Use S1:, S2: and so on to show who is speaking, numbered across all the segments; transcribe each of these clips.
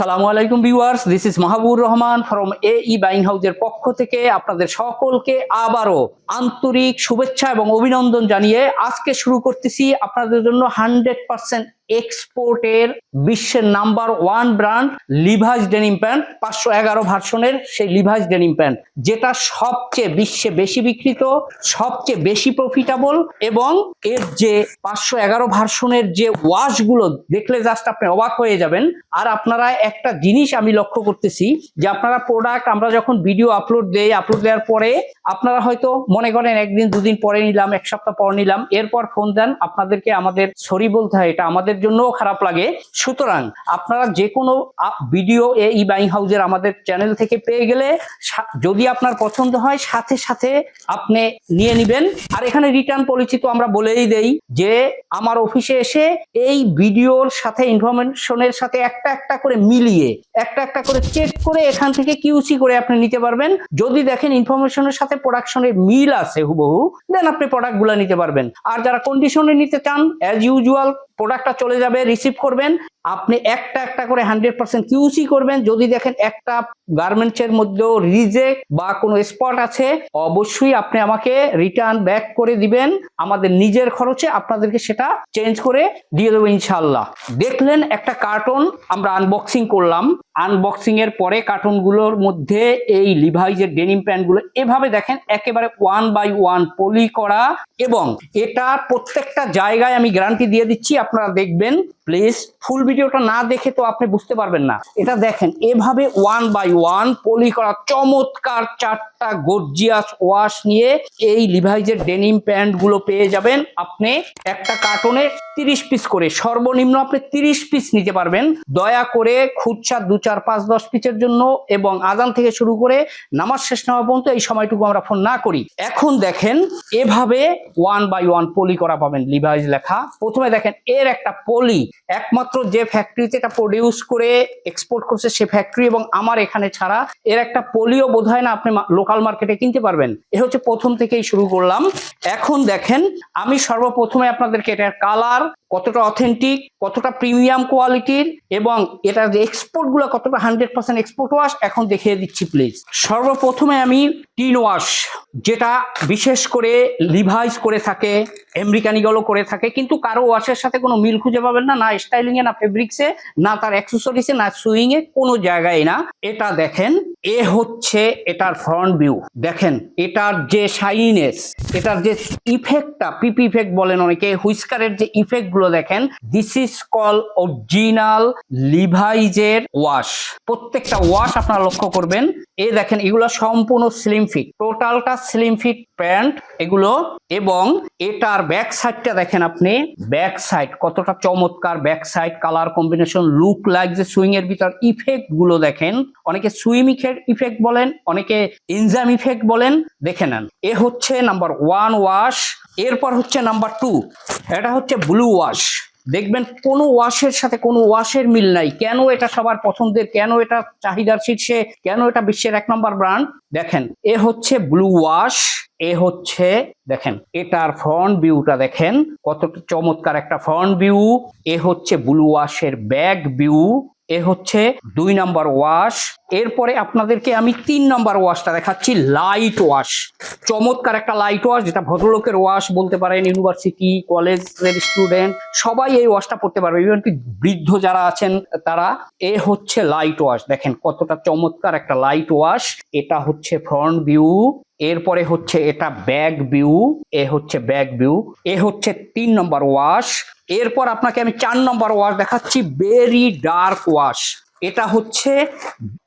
S1: আসসালামু আলাইকুম viewers this is Mahbur Rahman from A E buying হাউজের পক্ষ থেকে আপনাদের সকলকে আবারও আন্তরিক শুভেচ্ছা এবং অভিনন্দন জানিয়ে আজকে শুরু করতেছি আপনাদের জন্য হান্ড্রেড পার্সেন্ট এক্সপোর্টের বিশ্বের number one brand Levi's denim pant, পাঁচশো এগারো ভার্সনের সেই লিভাইস ডেনিম প্যান্ট, যেটা সবচেয়ে বিশ্বে বেশি বিক্রিত, সবচেয়ে বেশি প্রফিটেবল এবং এর যে পাঁচশো এগারো ভার্সনের যে ওয়াশগুলো, দেখলে জাস্ট আপনি অবাক হয়ে যাবেন। আর আপনারা একটা জিনিস আমি লক্ষ্য করতেছি, যে আপনারা প্রোডাক্ট আমরা যখন ভিডিও আপলোড দেই আপলোড দেওয়ার পরে আপনারা হয়তো মনে করেন একদিন দুদিন পরে নিলাম, এক সপ্তাহ পর নিলাম, এরপর ফোন দেন, আপনাদেরকে আমাদের সরি বলতে হয়, এটা আমাদের জন্যও খারাপ লাগে। সুতরাং আপনারা যে কোনো ভিডিও এই বাইং হাউজের আমাদের চ্যানেল থেকে পেয়ে গেলে যদি আপনার পছন্দ হয়, সাথে সাথে আপনি নিয়ে নেবেন। আর এখানে রিটার্ন পলিসি তো আমরা বলেই দেই যে, আমার অফিসে এসে এই ভিডিওর সাথে ইনফরমেশনের সাথে একটা একটা করে মিলিয়ে, একটা একটা করে চেক করে এখান থেকে কিউসি করে আপনি নিতে পারবেন। যদি দেখেন ইনফরমেশনের সাথে প্রোডাকশনের মিল আছে হুবহু দেন আপনি প্রোডাক্টগুলো নিতে পারবেন। আর যারা কন্ডিশনে নিতে চান অ্যাজ ইউজুয়াল প্রোডাক্টটা চলে যাবে রিসিভ করবেন। আপনি একটা একটা করে হান্ড্রেড পার্সেন্ট কিউসি করবেন। যদি দেখেন একটা গার্মেন্টস এর মধ্যেও রিজেক্ট বা কোনো স্পট আছে, অবশ্যই আপনি আমাকে রিটার্ন ব্যাক করে দিবেন। আমাদের নিজের খরচে আপনাদেরকে সেটা চেঞ্জ করে দিয়ে দেবো ইনশাল্লাহ দেখলেন একটা কার্টন আমরা আনবক্সিং করলাম। আনবক্সিং এর পরে কার্টুনগুলোর মধ্যে এই লিভাইজের ডেনিম প্যান্টগুলো এভাবে দেখেন, একেবারে ওয়ান বাই ওয়ান পলি করা এবং এটা প্রত্যেকটা জায়গায় আমি গ্যারান্টি দিয়ে দিচ্ছি, আপনারা দেখবেন। প্লিজ ফুল ভিডিওটা না দেখে তো আপনি বুঝতে পারবেন না। এটা দেখেন, এভাবে ওয়ান বাই ওয়ান পলি করা চমৎকার চারটা গর্জিয়াস ওয়াশ নিয়ে এই লিভাইজের ডেনিম প্যান্টগুলো পেয়ে যাবেন। আপনি একটা কার্টনে তিরিশ পিস করে, সর্বনিম্ন আপনি তিরিশ পিস নিতে পারবেন। দয়া করে খুচরা দু চার পাঁচ দশ পিসের জন্য এবং আজান থেকে শুরু করে নামাজ শেষ নেওয়া পর্যন্ত এই সময়টুকু আমরা ফোন না করি। এখন দেখেন, এভাবে ওয়ান বাই ওয়ান পলি করা পাবেন লিভাইজ লেখা। প্রথমে দেখেন, এর একটা পলি একমাত্র যে ফ্যাক্টরিতে এটা প্রডিউস করে এক্সপোর্ট করছে সে ফ্যাক্টরি এবং আমার এখানে ছাড়া, এর একটা পোলিও বোধ হয় না আপনি লোকাল মার্কেটে কিনতে পারবেন। এ হচ্ছে প্রথম থেকেই শুরু করলাম। এখন দেখেন, আমি সর্বপ্রথমে আপনাদেরকে এটার কালার কতটা অথেন্টিক কতটা প্রিমিয়াম কোয়ালিটির এবং এটার যে এক্সপোর্টগুলো কতটা হান্ড্রেড পার্সেন্ট এক্সপোর্ট ওয়াশ এখন দেখিয়ে দিচ্ছি প্লিজ সর্বপ্রথমে আমি টিন ওয়াশ যেটা বিশেষ করে লিভাইস করে থাকে আমেরিকানিগুলো করে থাকে, কিন্তু কারও ওয়াশের সাথে কোনো মিল খুঁজে পাবেন না না স্টাইলিং এ, না ফেব্রিক্সে না তার অ্যাক্সেসরিজে না সুইং এ, কোনো জায়গায় না। এটা দেখেন, এ হচ্ছে এটার ফ্রন্ট ভিউ দেখেন, এটার যে শাইনেস এটার যে ইফেক্টটা পিপি ইফেক্ট বলেন অনেকে হুইস্কারের যে ইফেক্ট গুলো দেখেন। দিস ইজ কল অরিজিনাল লিভাইজের ওয়াশ প্রত্যেকটা ওয়াশ আপনারা লক্ষ্য করবেন। এ দেখেন, এগুলো সম্পূর্ণ স্লিম ফিট টোটালটা স্লিম ফিট প্যান্ট এগুলো এবং এটার ব্যাক সাইডটা দেখেন আপনি ব্যাক সাইড কতটা চমৎকার back side colour combination look like যে সুইং এর ভিতর ইফেক্টগুলো দেখেন, অনেকে সুইম ইফেক্ট বলেন, অনেকে ইনজাম ইফেক্ট বলেন, দেখে নেন। এ হচ্ছে নাম্বার ওয়ান ওয়াশ এরপর হচ্ছে নাম্বার টু এটা হচ্ছে ব্লু ওয়াশ দেখবেন কোনো ওয়াশের সাথে কোনো ওয়াশের মিল নাই। কেন এটা সবার পছন্দের? কেন এটা চাহিদার শীর্ষে? কেন এটা বিশ্বের এক নম্বর ব্র্যান্ড? দেখেন, এ হচ্ছে ব্লু ওয়াশ, এ হচ্ছে, দেখেন, এটার ফ্রন্ট ভিউটা দেখেন কত চমৎকার একটা ফ্রন্ট ভিউ। এ হচ্ছে ব্লু ওয়াশের ব্যাক ভিউ। এ হচ্ছে দুই নাম্বার ওয়াশ এরপরে আপনাদেরকে আমি তিন নাম্বার ওয়াশটা দেখাচ্ছি লাইট ওয়াশ চমৎকার একটা লাইট ওয়াশ যেটা ভদ্রলোকের ওয়াশ বলতে পারেন ইউনিভার্সিটি কলেজের স্টুডেন্ট সবাই এই ওয়াশটা পড়তে পারবে। ইভেন কি বৃদ্ধ যারা আছেন, তারা, এ হচ্ছে লাইট ওয়াশ দেখেন কতটা চমৎকার একটা লাইট ওয়াশ এটা হচ্ছে ফ্রন্ট ভিউ এরপরে হচ্ছে এটা ব্যাক ভিউ এ হচ্ছে ব্যাক ভিউ এ হচ্ছে তিন নম্বর ওয়াশ এরপর আপনাকে আমি চার নম্বর ওয়াশ দেখাচ্ছি ভেরি ডার্ক ওয়াশ এটা হচ্ছে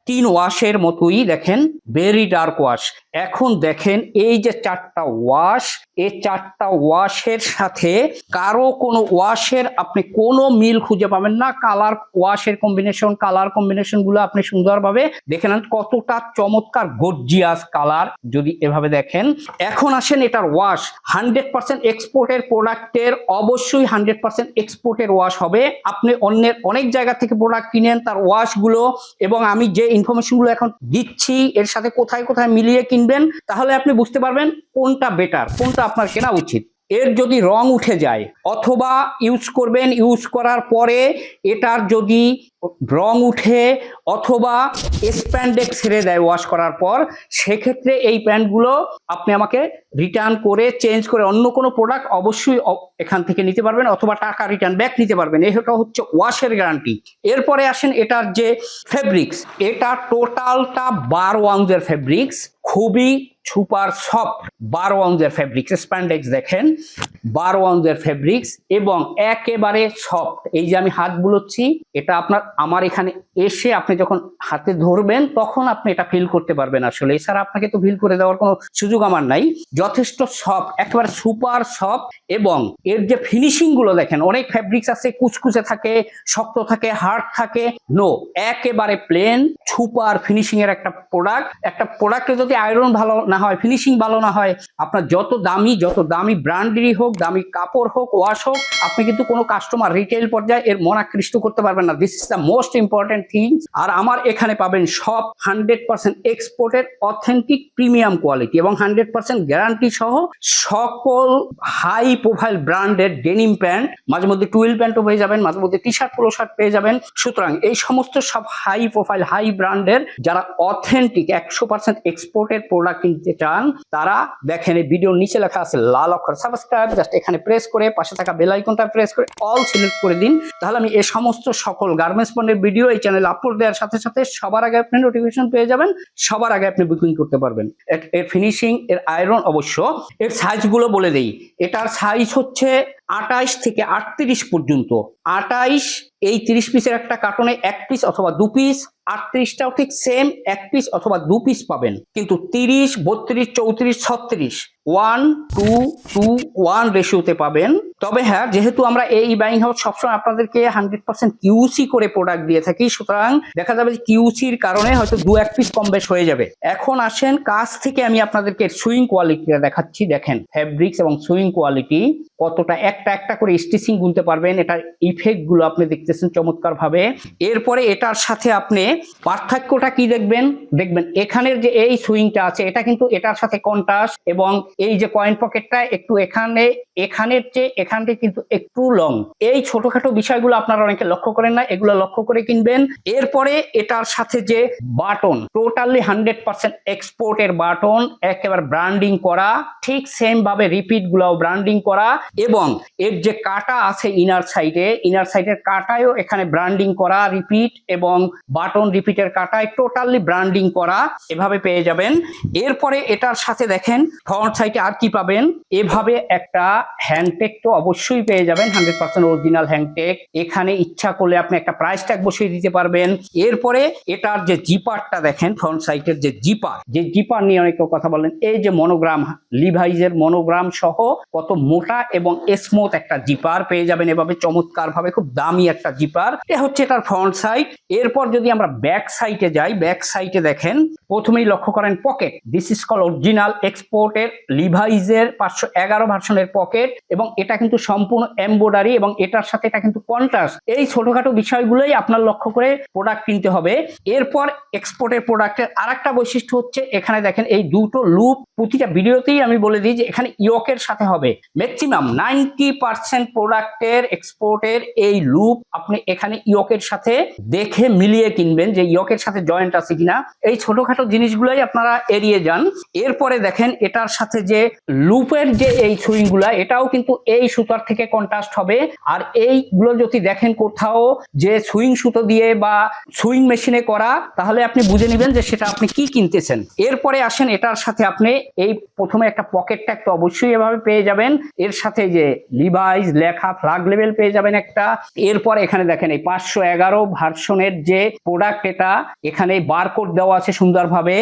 S1: তিন ওয়াশের মতোই দেখেন ভেরি ডার্ক ওয়াশ এখন দেখেন এই যে চারটা ওয়াশ এই চারটা ওয়াশের সাথে কারও কোনো ওয়াশের আপনি কোনো মিল খুঁজে পাবেন না। কালার ওয়াশের কম্বিনেশন কালার কম্বিনেশনগুলো আপনি সুন্দরভাবে দেখে নেন, কতটা চমৎকার গর্জিয়াস কালার যদি এভাবে দেখেন। এখন আসেন এটার ওয়াশ হান্ড্রেড পার্সেন্ট এক্সপোর্টের প্রোডাক্টের অবশ্যই হান্ড্রেড পার্সেন্ট এক্সপোর্টের ওয়াশ হবে। আপনি অন্যের অনেক জায়গা থেকে প্রোডাক্ট কিনেন, তার ওয়াশগুলো এবং আমি যে ইনফরমেশনগুলো এখন দিচ্ছি, এর সাথে কোথায় কোথায় মিলিয়ে কিনবেন, তাহলে আপনি বুঝতে পারবেন কোনটা বেটার কোনটা আপনার কেনা উচিত। এর যদি রং উঠে যায়, অথবা ইউজ করবেন ইউজ করার পরে এটার যদি রং উঠে অথবা স্প্যান্ডেক ছেড়ে দেয় ওয়াশ করার পর, সেক্ষেত্রে এই প্যান্টগুলো আপনি আমাকে রিটার্ন করে চেঞ্জ করে অন্য কোনো প্রোডাক্ট অবশ্যই এখান থেকে নিতে পারবেন অথবা টাকা রিটার্ন ব্যাক নিতে পারবেন। এটা হচ্ছে ওয়াশের গ্যারান্টি এরপরে আসেন এটার যে ফেব্রিক্স এটা টোটালটা বারো আউন্সের ফেব্রিক্স খুবই সুপার সফট বারো আউন্সের ফেব্রিক্স স্প্যান্ডেক্স দেখেন, বারো আউন্সের ফেব্রিক্স এবং একেবারে সফট এই যে আমি হাত বুলোচ্ছি, এটা আপনার, আমার এখানে এসে আপনি যখন হাতে ধরবেন, তখন আপনি এটা ফিল করতে পারবেন আসলে। এছাড়া আপনাকে তো ফিল করে দেওয়ার কোনো সুযোগ আমার নাই। যথেষ্ট সফট একেবারে সুপার সফট এবং এর যে ফিনিশিংগুলো দেখেন, অনেক ফেব্রিক্স আছে, কুচকুচে থাকে, শক্ত থাকে হার্ড থাকে। নো একেবারে প্লেন সুপার ফিনিশিং এর একটা প্রোডাক্ট একটা প্রোডাক্টে যদি আয়রন ভালো না হয় ফিনিশিং ভালো না হয়, আপনার যত দামি যত দামি ব্র্যান্ডেরই হোক, দামি কাপড় হোক ওয়াশ হোক, আপনি কিন্তু কোনো কাস্টমার রিটেল পর্যায়ে এর মন আকৃষ্ট করতে পারবেন না। This is the most important thing আর আমার এখানে পাবেন সব হান্ড্রেড পার্সেন্ট এক্সপোর্টের অথেন্টিক প্রিমিয়াম কোয়ালিটি এবং হান্ড্রেড পার্সেন্ট গ্যারান্টি সহ সকল হাই প্রোফাইল ব্র্যান্ডের ডেনিম প্যান্ট মাঝে মধ্যে টুয়েল প্যান্টও পেয়ে যাবেন, মাঝে মধ্যে টি শার্ট পোলো শার্ট পেয়ে যাবেন। সুতরাং এই সমস্ত সব হাই প্রোফাইল হাই ব্র্যান্ডের যারা অথেন্টিক একশো পার্সেন্ট এক্সপোর্টের প্রোডাক্ট কিনতে চান, তারা দেখেন এই ভিডিওর নিচে লেখা আছে, লাল অক্ষর সাবস্ক্রাইব জাস্ট এখানে প্রেস করে, পাশে থাকা বেল আইকনটা প্রেস করে অল সিলেক্ট করে দিন। তাহলে আমি এই সমস্ত সকল গার্মেন্টস পণ্যের ভিডিও এই চ্যানেলে আপলোড দেওয়ার সাথে সাথে সবার আগে আপনি নোটিফিকেশন পেয়ে যাবেন, সবার আগে আপনি বুকিং করতে পারবেন। এর ফিনিশিং এর আয়রন অবশ্য, এর সাইজগুলো বলে দেই। এটার সাইজ হচ্ছে আটাইশ থেকে আটত্রিশ পর্যন্ত। আটাইশ, এই তিরিশ পিসের একটা কার্টনে এক পিস অথবা দু পিস আটত্রিশটাও ঠিক সেম এক পিস অথবা দু পিস পাবেন। কিন্তু তিরিশ, বত্রিশ, চৌত্রিশ, ছত্রিশ ওয়ান টু টু ওয়ান রেশিওতে পাবেন। তবে হ্যাঁ যেহেতু আমরা এই বাইং হাউস সবসময় আপনাদেরকে হান্ড্রেড পার্সেন্ট কিউসি করে প্রোডাক্ট দিয়ে থাকি, সুতরাং দেখা যাবে যে কিউসির কারণে হয়তো দু এক পিস কম বেশ হয়ে যাবে। এখন আসেন কাছ থেকে আমি আপনাদেরকে সুইং কোয়ালিটিটা দেখাচ্ছি। দেখেন ফ্যাব্রিক্স এবং সুইং কোয়ালিটি কতটা একটা একটা করে স্টিচিং গুনতে পারবেন। এটার ইফেক্টগুলো আপনি দেখতেছেন চমৎকার ভাবে এরপরে এটার সাথে আপনি পার্থক্যটা কি দেখবেন? দেখবেন এখানের যে এই সুইংটা আছে, এটা কিন্তু এটার সাথে কন্ট্রাস্ট এবং এই যে কয়েন পকেটটা একটু এখানে, এখানের চেয়ে এখানটা কিন্তু একটু লং এই ছোটখাটো বিষয়গুলো আপনারা অনেকে লক্ষ্য করেন না, এগুলো লক্ষ্য করে কিনবেন। এরপরে এটার সাথে যে বাটন টোটালি হান্ড্রেড পার্সেন্ট এক্সপোর্টের বাটন একেবারে ব্র্যান্ডিং করা, ঠিক সেম ভাবে রিপিট গুলাও ব্র্যান্ডিং করা এবং এর যে কাটা আছে ইনার সাইডে ইনার সাইডের কাটায়ও এখানে ব্র্যান্ডিং করা রিপিট এবং বাটন রিপিটের কাটায় টোটালি ব্র্যান্ডিং করা এভাবে পেয়ে যাবেন। এরপরে এটার সাথে দেখেন ফ্রন্ট সাইডে আর কি পাবেন? এভাবে একটা হ্যান্ডটেক তো অবশ্যই পেয়ে যাবেন হান্ড্রেড পার্সেন্ট অরিজিনাল হ্যান্ডটেক এখানে ইচ্ছা করলে আপনি একটা প্রাইস ট্যাগ বসিয়ে দিতে পারবেন। এরপরে এটার যে জিপারটা দেখেন ফ্রন্ট সাইডের যে জিপার যে জিপার নিয়ে অনেকে কথা বলেন, এই যে মনোগ্রাম লিভাইজের মনোগ্রাম সহ কত মোটা এবং স্মুথ একটা জিপার পেয়ে যাবেন এভাবে চমৎকার ভাবে খুব দামি একটা জিপার এ হচ্ছে এটার ফ্রন্ট সাইড এরপর যদি আমরা ব্যাক সাইডে যাই ব্যাক সাইডে দেখেন, প্রথমেই লক্ষ্য করেন pocket this is call original এক্সপোর্টের লিভাইজের পাঁচশো এগারো ভার্সনের পকেট এবং এটা কিন্তু সম্পূর্ণ এমব্রয়ডারি এবং এটার সাথে এটা কিন্তু কন্ট্রাস্ট এই ছোটখাটো বিষয়গুলোই আপনার লক্ষ্য করে প্রোডাক্ট কিনতে হবে। এরপর এক্সপোর্টের প্রোডাক্টের আর একটা বৈশিষ্ট্য হচ্ছে, এখানে দেখেন এই দুটো লুপ প্রতিটা ভিডিওতেই আমি বলে দিই যে এখানে ইয়কের সাথে হবে। ম্যাক্সিমাম নাইনটি পার্সেন্ট প্রোডাক্টের এক্সপোর্টের এই লুপ আপনি এখানে ইয়কের সাথে দেখে মিলিয়ে কিনবেন যে ইয়কের সাথে জয়েন্ট আছে কিনা। এই ছোটখাটো জিনিসগুলোই আপনারা এড়িয়ে যান। এরপরে দেখেন এটার সাথে যে লুপের যে এই সুইংগুলা এটাও কিন্তু এই সুতার থেকে কন্ট্রাস্ট হবে। আর এইগুলো যদি দেখেন কোথাও যে সুইং সুতো দিয়ে বা সুইং মেশিনে করা, তাহলে আপনি বুঝে নেবেন যে সেটা আপনি কি কিনতেছেন। এরপরে আসেন এটার সাথে আপনি এই প্রথমে একটা পকেট ট্যাগ তো অবশ্যই এভাবে পেয়ে যাবেন। এর সাথে যে লিভাইজ লেখা ফ্লাগ লেভেল পেয়ে যাবেন একটা। এরপর এখানে দেখেন এই পাঁচশো এগারো ভার্সনের যে প্রোডাক্ট এটা, এখানে বারকোড দেওয়া আছে সুন্দরভাবে।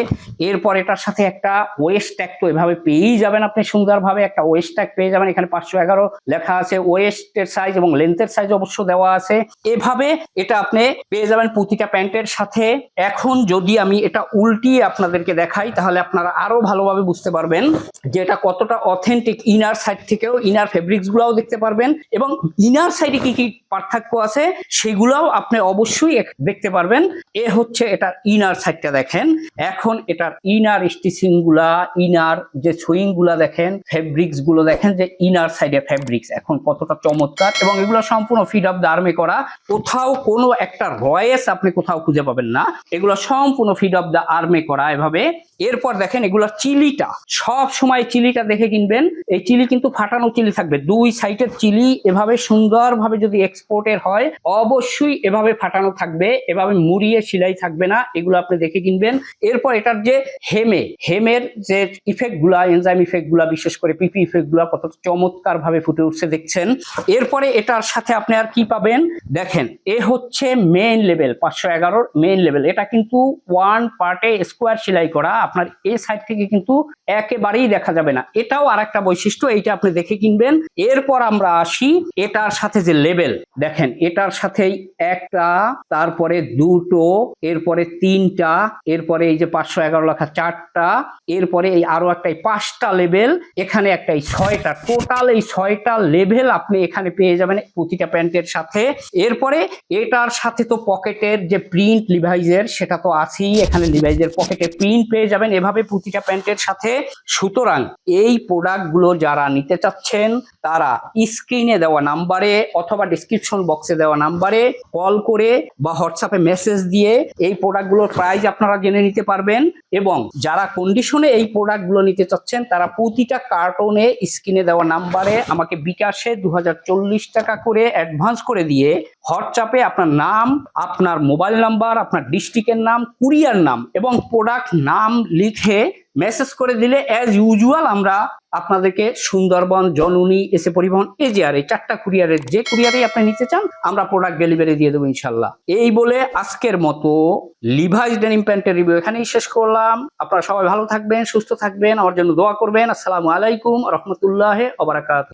S1: এরপর এটার সাথে একটা ওয়েস্ট ট্যাগ তো এভাবে পেয়েই যাবেন আপনি সুন্দরভাবে। একটা ওয়েস্ট ট্যাগ পেয়ে যাবেন, এখানে পাঁচশো এগারো লেখা আছে। ওয়েস্টের সাইজ এবং লেন্থের সাইজ অবশ্য দেওয়া আছে। এভাবে এটা আপনি পেয়ে যাবেন প্রতিটা প্যান্টের সাথে। এখন যদি আমি এটা উল্টিয়ে আপনাদেরকে দেখাই, তাহলে আপনারা আরও ভালোভাবে বুঝতে পারবেন যে এটা কতটা অথেন্টিক ইনার সাইড থেকেও ইনার ইনার ফেব্রিক্স গুলাও দেখতে পারবেন এবং ইনার সাইডে কি কি পার্থক্য আছে সেগুলাও আপনি অবশ্যই দেখতে পারবেন। এ হচ্ছে এটার ইনার সাইডটা দেখেন। এখন এটার ইনার স্টিচিংগুলা ইনার যে সুইংগুলা দেখেন ফেব্রিক্সগুলো দেখেন যে ইনার সাইডে ফেব্রিক্স এখন কতটা চমৎকার এবং এগুলো সম্পূর্ণ ফিড অফ দ্য আর্মে করা। কোথাও কোনো একটা রয়েস আপনি কোথাও খুঁজে পাবেন না। এগুলো সম্পূর্ণ ফিড অফ দ্য আর্মে করা এভাবে। এরপর দেখেন এগুলো চিলিটা। সব সময় চিলিটা দেখে কিনবেন। এই চিলি কিন্তু ফাটানো চিলি থাকবে। দুই সাইডের চিলি এভাবে সুন্দরভাবে যদি এক্সপোর্টের হয়, অবশ্যই এভাবে ফাটানো থাকবে, এভাবে মুড়িয়ে সেলাই থাকবে না, এগুলো আপনি দেখে কিনবেন। এরপর এটার যে হেমে, হেমের যে ইফেক্টগুলা এনজাইম ইফেক্টগুলা বিশেষ করে পিপি ইফেক্টগুলা কত চমৎকার ভাবে ফুটে উঠছে দেখছেন। এরপরে এটার সাথে আপনি আর কি পাবেন? দেখেন, এ হচ্ছে মেইন লেভেল পাঁচশো এগারোর মেইন লেভেল এটা কিন্তু ওয়ান পার্টে স্কোয়ার সেলাই করা, আপনার এই সাইড থেকে কিন্তু একেবারেই দেখা যাবে না। এটাও আর একটা বৈশিষ্ট্য, এইটা আপনি দেখে কিনবেন। এরপর আমরা আসি এটার সাথে যে লেভেল দেখেন এটার সাথেই একটা, তারপরে দুটো, এরপরে তিনটা, এরপরে এই যে পাঁচশো এগারো লেখা চারটা, এরপরে এই আরও একটা পাঁচটা লেভেল এখানে একটা এই ছয়টা, টোটাল এই ছয়টা লেভেল আপনি এখানে পেয়ে যাবেন প্রতিটা প্যান্টের সাথে। এরপরে এটার সাথে তো পকেটের যে প্রিন্ট লিভাইজের সেটা তো আছেই, এখানে লিভাইজের পকেটে প্রিন্ট পেয়ে যাবেন এভাবে প্রতিটা প্যান্টের সাথে। সুতরাং এই প্রোডাক্টগুলো যারা নিতে চাচ্ছেন, তারা স্ক্রিনে দেওয়া নাম্বারে অথবা ডিসক্রিপশন বক্সে দেওয়া নাম্বারে কল করে বা হোয়াটসঅ্যাপে মেসেজ দিয়ে এই প্রোডাক্টগুলোর প্রাইস আপনারা জেনে নিতে পারবেন এবং যারা কন্ডিশনে এই প্রোডাক্টগুলো নিতে চাচ্ছেন, তারা প্রতিটা কার্টনে স্ক্রিনে দেওয়া নাম্বারে আমাকে বিকাশে দু হাজার চল্লিশ টাকা করে অ্যাডভান্স করে দিয়ে হোয়াটসঅ্যাপে আপনার নাম, আপনার মোবাইল নাম্বার আপনার ডিস্ট্রিক্টের নাম কুরিয়ার নাম এবং প্রোডাক্ট নাম লিখে মেসেজ করে দিলে অ্যাজ ইউজুয়াল আমরা আপনাদেরকে সুন্দরবন, জননী, এসে পরিবহন এজিআর এই চারটা কুরিয়ারের যে কুরিয়ারেই আপনি নিতে চান, আমরা প্রোডাক্ট ডেলিভারি দিয়ে দেবো ইনশাল্লাহ এই বলে আজকের মতো লিভাইস ডেনিম প্যান্টের রিভিউ এখানেই শেষ করলাম। আপনারা সবাই ভালো থাকবেন, সুস্থ থাকবেন, আমার জন্য দোয়া করবেন। আসসালামু আলাইকুম, রহমতুল্লাহ ওবরাকাত